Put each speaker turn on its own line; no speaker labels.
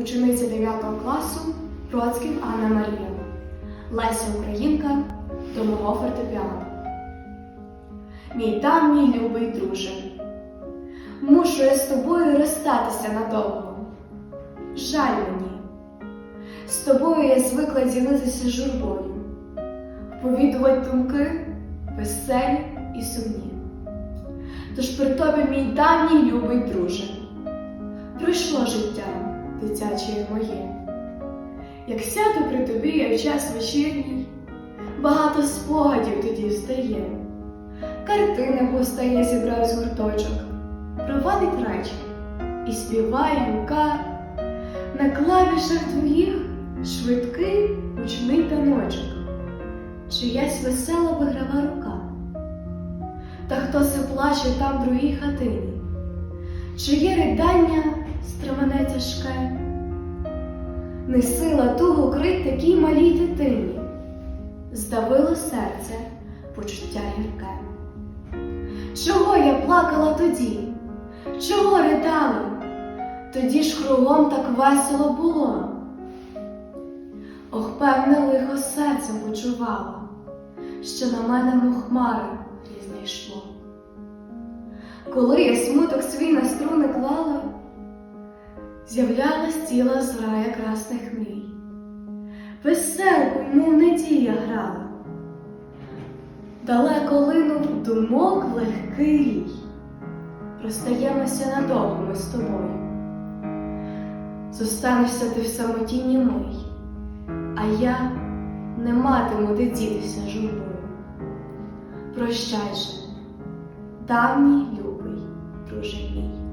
учениця 9 класу Процьків Анна Марія, Леся Українка до мого фортепіано. Мій давній любий друже, мушу я з тобою розстатися надовго. Жаль мені, з тобою я звикла ділитися журбою, повідувати думки веселі і сумні. Тож при тобі, мій давній любий друже, пройшло життя дитяче моє. Як сяду при тобі я в час вечірній, багато спогадів тоді встає. Картини постає зібрав з гурточок, провадить речі і співає рука на клавішах твоїх швидкий гучний таночок, чиясь весела виграва рука. Та хто се плаче там в другій хатині, чиє ридання стремене тяжке, не сила тугу крить такій малій дитині, здавило серце почуття гірке. Чого я плакала тоді? Чого ридала? Тоді ж кругом так весело було. Ох, певне лихо серцем почувала, що на мене мухмари різне йшло. Коли я смуток свій на струни клала, з'являлась ціла зграя красних мрій. Веселку, мов недія грала, далеко линув думок легкий рій. Розстаємося надовго ми з тобою. Зостанешся ти в самоті німий, а я не матиму де дітися журбою. Прощай же, давній любий друже мій.